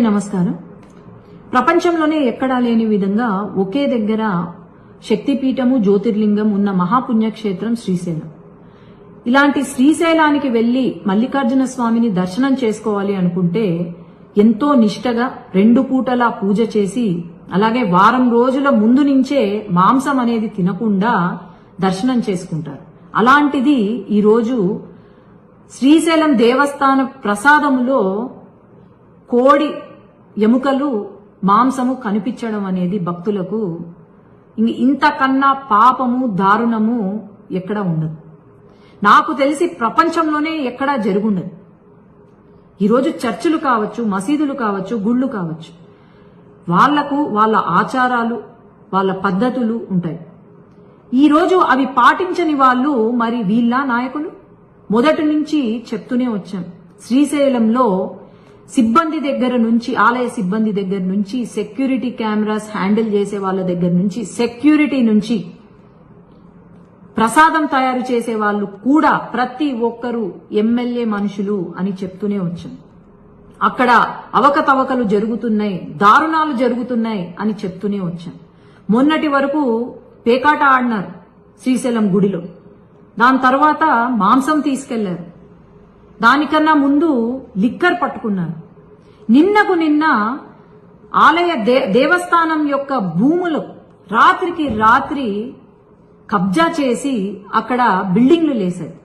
నమస్కారం. ప్రపంచంలోనే ఎక్కడా లేని విధంగా ఒకే దగ్గర శక్తిపీఠము జ్యోతిర్లింగం ఉన్న మహాపుణ్యక్షేత్రం శ్రీశైలం. ఇలాంటి శ్రీశైలానికి వెళ్ళి మల్లికార్జున స్వామిని దర్శనం చేసుకోవాలి అనుకుంటే ఎంతో నిష్టగా రెండు పూటలా పూజ చేసి అలాగే వారం రోజుల ముందు నుంచే మాంసం అనేది తినకుండా దర్శనం చేసుకుంటారు. అలాంటిది ఈరోజు శ్రీశైలం దేవస్థాన ప్రసాదములో కోడి ఎముకలు మాంసము కనిపించడం అనేది భక్తులకు ఇంక ఇంతకన్నా పాపము దారుణము ఎక్కడ ఉండదు. నాకు తెలిసి ప్రపంచంలోనే ఎక్కడా జరుగుండదు. ఈరోజు చర్చిలు కావచ్చు మసీదులు కావచ్చు గుళ్ళు కావచ్చు వాళ్ళకు వాళ్ళ ఆచారాలు వాళ్ళ పద్ధతులు ఉంటాయి. ఈరోజు అవి పాటించని వాళ్ళు మరి వీళ్ళ నాయకులు? మొదటి నుంచి చెప్తూనే వచ్చాం. శ్రీశైలంలో సిబ్బంది దగ్గర నుంచి ఆలయ సిబ్బంది దగ్గర నుంచి సెక్యూరిటీ కెమెరాస్ హ్యాండిల్ చేసే వాళ్ళ దగ్గర నుంచి సెక్యూరిటీ నుంచి ప్రసాదం తయారు చేసే వాళ్ళు కూడా ప్రతి ఒక్కరూ ఎమ్మెల్యే మనుషులు అని చెప్తూనే వచ్చాం. అక్కడ అవకతవకలు జరుగుతున్నాయి దారుణాలు జరుగుతున్నాయి అని చెప్తూనే వచ్చాం. మొన్నటి వరకు పేకాట ఆడినారు శ్రీశైలం గుడిలో. దాని తర్వాత మాంసం తీసుకెళ్ళారు. దానికన్నా ముందు లిక్కర్ పట్టుకున్నారు. నిన్నకు నిన్న ఆలయ దే- దేవస్థానం యొక్క భూములు రాత్రికి రాత్రి కబ్జా చేసి అక్కడ బిల్డింగ్లు లేసారు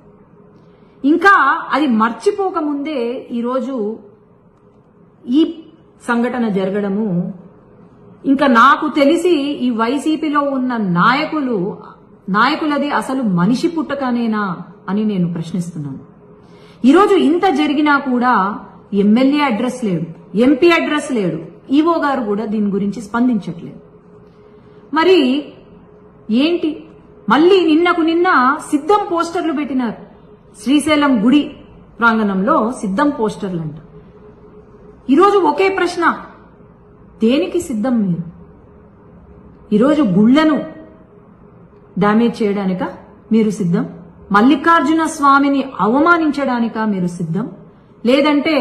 ఇంకా అది మర్చిపోకముందే ఈరోజు ఈ సంఘటన జరగడము. ఇంకా నాకు తెలిసి ఈ వైసీపీలో ఉన్న నాయకులు నాయకులది అసలు మనిషి పుట్టకనేనా అని నేను ప్రశ్నిస్తున్నాను. ఈరోజు ఇంత జరిగినా కూడా ఎమ్మెల్యే అడ్రస్ లేడు ఎంపీ అడ్రస్ లేడు ఈవో గారు కూడా దీని గురించి స్పందించట్లేదు. మరి ఏంటి? మళ్ళీ నిన్నకు నిన్న సిద్ధం పోస్టర్లు పెట్టినారు. శ్రీశైలం గుడి ప్రాంగణంలో సిద్ధం పోస్టర్లు అంట ఈరోజు ఒకే ప్రశ్న దేనికి సిద్ధం మీరు? ఈరోజు గుళ్ళను డ్యామేజ్ చేయడానిక మీరు సిద్ధం? మల్లికార్జున స్వామిని అవమానించడానిక మీరు సిద్ధం? లేదంటే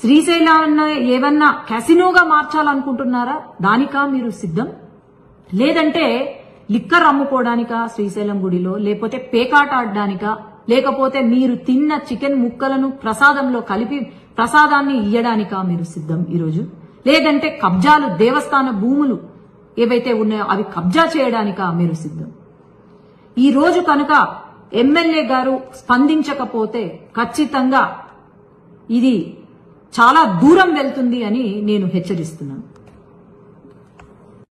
శ్రీశైలాన్ని ఏమన్నా క్యాసినోగా మార్చాలనుకుంటున్నారా? దానికా మీరు సిద్ధం? లేదంటే లిక్కర్ అమ్ముకోవడానికా శ్రీశైలం గుడిలో? లేకపోతే పేకాట ఆడడానికా? లేకపోతే మీరు తిన్న చికెన్ ముక్కలను ప్రసాదంలో కలిపి ప్రసాదాన్ని ఇయ్యడానికా మీరు సిద్ధం ఈరోజు? లేదంటే కబ్జాలు దేవస్థాన భూములు ఏవైతే ఉన్నాయో అవి కబ్జా చేయడానికా మీరు సిద్ధం? ఈ రోజు కనుక ఎమ్మెల్యే గారు స్పందించకపోతే ఖచ్చితంగా ఇది చాలా దూరం వెళ్తుంది అని నేను హెచ్చరిస్తున్నాను.